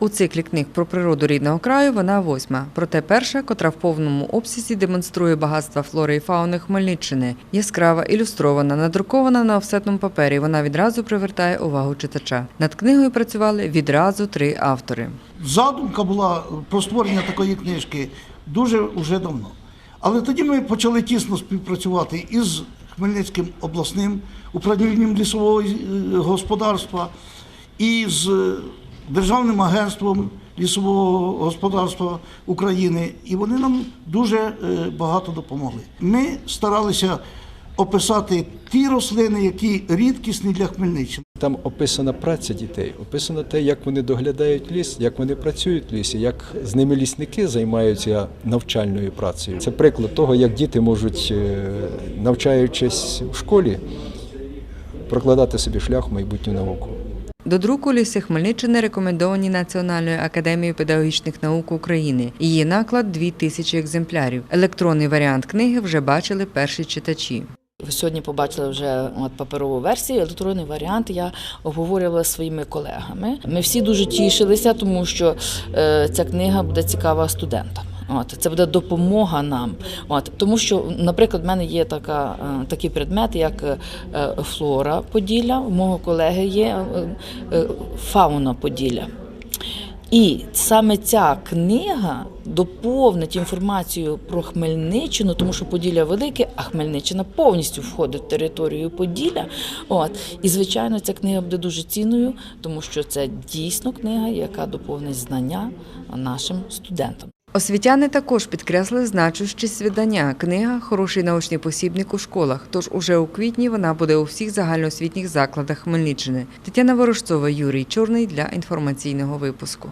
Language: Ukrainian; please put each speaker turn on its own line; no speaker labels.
У циклі книг про природу рідного краю вона восьма. Проте перша, котра в повному обсязі демонструє багатства флори і фауни Хмельниччини. Яскрава, ілюстрована, надрукована на офсетному папері. Вона відразу привертає увагу читача. Над книгою працювали відразу три автори.
Задумка була про створення такої книжки дуже вже давно. Але тоді ми почали тісно співпрацювати із Хмельницьким обласним управлінням лісового е, господарства і з Державним агентством лісового господарства України. І вони нам дуже е, багато допомогли. Ми старалися описати ті рослини, які рідкісні для Хмельниччини.
Там описана праця дітей, описано те, як вони доглядають ліс, як вони працюють в лісі, як з ними лісники займаються навчальною працею. Це приклад того, як діти можуть, е, навчаючись в школі, прокладати собі шлях в майбутню науку.
До друку ліси Хмельниччини рекомендовані Національною академією педагогічних наук України. Її наклад дві тисячі екземплярів. Електронний варіант книги вже бачили перші читачі.
Ви сьогодні побачили вже от паперову версію, електронний варіант я обговорювала зі своїми колегами. Ми всі дуже тішилися, тому що е, ця книга буде цікава студентам. От це буде допомога нам. От тому, що, наприклад, в мене є така е, такий предмет, як е, флора Поділля. У мого колеги є е, фауна Поділля. І саме ця книга доповнить інформацію про Хмельниччину, тому що Поділля велике, а Хмельниччина повністю входить в територію Поділля. От і звичайно, ця книга буде дуже цінною, тому що це дійсно книга, яка доповнить знання нашим студентам.
Освітяни також підкреслили значущість видання. Книга хороший научний посібник у школах. Тож уже у квітні вона буде у всіх загальноосвітніх закладах Хмельниччини. Тетяна Ворожцова, Юрій Чорний для інформаційного випуску.